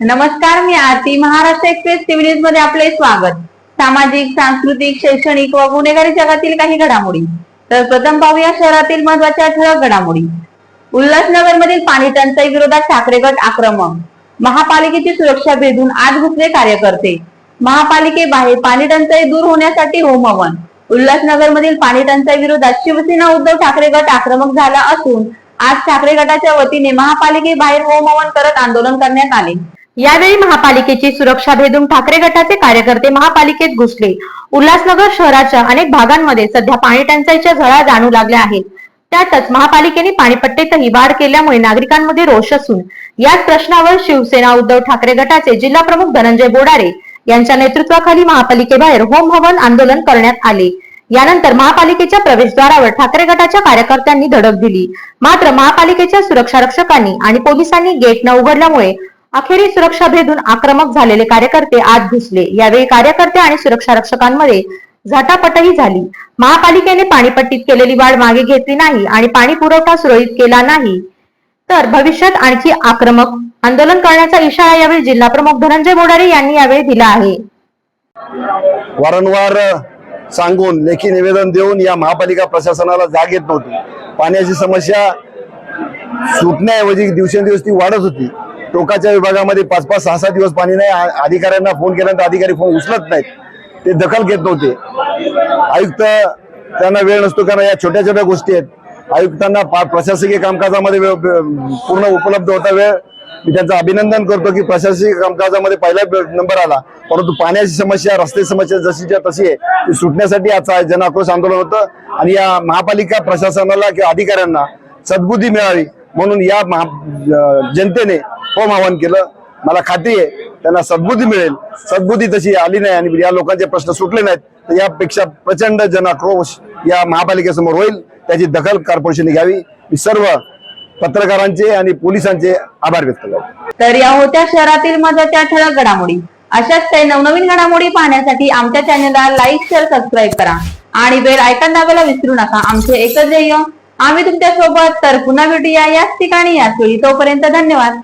नमस्कार मी Aarti Maharashtra express TV न्यूजमध्ये आपले स्वागत. सामाजिक सांस्कृतिक शैक्षणिक व गुन्हेगारी जगातील काही घडामोडी. तर प्रथम पाहूया शहरातील महत्त्वाच्या ठळक घडामोडी. उल्हासनगर मधील पाणी टंचाई विरोधात ठाकरे गट आक्रमक. महापालिकेची सुरक्षा भेदून आज घुसले कार्यकर्ते. महापालिकेबाहेर पाणी टंचाई दूर होण्यासाठी होमवन उल्हासनगर मधील पाणी टंचाई विरोधात शिवसेना उद्धव ठाकरे गट आक्रमक झाला असून आज ठाकरे गटाच्या वतीने महापालिकेबाहेर होमवन करत आंदोलन करण्यात आले. यावेळी महापालिकेची सुरक्षा भेदून ठाकरे गटाचे कार्यकर्ते महापालिकेत घुसले. उल्हासनगर शहराच्या अनेक भागांमध्ये सध्या पाणी टंचाईच्या झळा जाणू लागल्या आहेत. त्यातच महापालिकेने पाणीपट्टीतही वाढ केल्यामुळे नागरिकांमध्ये रोष असून याच प्रश्नावर शिवसेना उद्धव ठाकरे गटाचे जिल्हा प्रमुख धनंजय बोडारे यांच्या नेतृत्वाखाली महापालिकेबाहेर होम हवन आंदोलन करण्यात आले. यानंतर महापालिकेच्या प्रवेशद्वारावर ठाकरे गटाच्या कार्यकर्त्यांनी धडक दिली. मात्र महापालिकेच्या सुरक्षा रक्षकांनी आणि पोलिसांनी गेट न उघडल्यामुळे अखेरीस सुरक्षा भेदून आक्रमक झालेले कार्यकर्ते आत घुसले. यावेळी कार्यकर्ते आणि सुरक्षा रक्षकांमध्ये झटापटही झाली. महापालिकेने पाणीपट्टीत केलेली वाढ मागे घेतली नाही आणि पाणी पुरवठा सुरळीत केला नाही. तर भविष्यात आणखी आक्रमक आंदोलन करण्याचा इशारा यावेळी जिल्हा प्रमुख धनंजय बोडारे यांनी यावेळी दिला आहे. वारंवार सांगून लेखी निवेदन देऊन या महापालिका प्रशासनाला जाग येत नव्हती. पाण्याची समस्या सुटण्याऐवजी दिवसेंदिवस ती वाढत होती. टोकाच्या विभागामध्ये पाच पाच सहा सहा दिवस पाणी नाही. अधिकाऱ्यांना फोन केल्यानंतर अधिकारी फोन उचलत नाहीत. ते दखल घेत नव्हते. आयुक्त त्यांना वेळ नसतो कारण या छोट्या छोट्या गोष्टी आहेत. आयुक्तांना प्रशासकीय कामकाजामध्ये वेळ- पूर्ण उपलब्ध होता वेळ. मी त्यांचं अभिनंदन करतो की प्रशासकीय कामकाजामध्ये पहिला नंबर आला. परंतु पाण्याची समस्या रस्ते समस्या जशीच्या तशी आहे ती सुटण्यासाठी आजचा जन आक्रोश आंदोलन होतं. आणि या महापालिका प्रशासनाला किंवा अधिकाऱ्यांना सद्बुद्धी मिळावी म्हणून या महा जनतेने होम आवाहन केलं. मला खात्री आहे. त्यांना सद्बुद्धी मिळेल. सद्बुद्धी तशी आली नाही आणि या लोकांचे प्रश्न सुटले नाहीत. तर यापेक्षा प्रचंड जनाक्रोश या महापालिकेसमोर होईल. त्याची दखल कॉर्पोरेशनने घ्यावी. मी सर्व पत्रकारांचे आणि पोलिसांचे आभार व्यक्त करतो. तर या होत्या शहरातील महत्त्वाच्या ठळक घडामोडी. अशाच काही नवनवीन घडामोडी पाहण्यासाठी आमच्या चॅनलला लाईक शेअर सबस्क्राईब करा. आणि बेल आयकॉन दाबायला विसरू नका. आमचे एकच ध्येय आम्ही तुमच्यासोबत तर पुन्हा भेटूया याच ठिकाणी याच वेळी. तोपर्यंत धन्यवाद.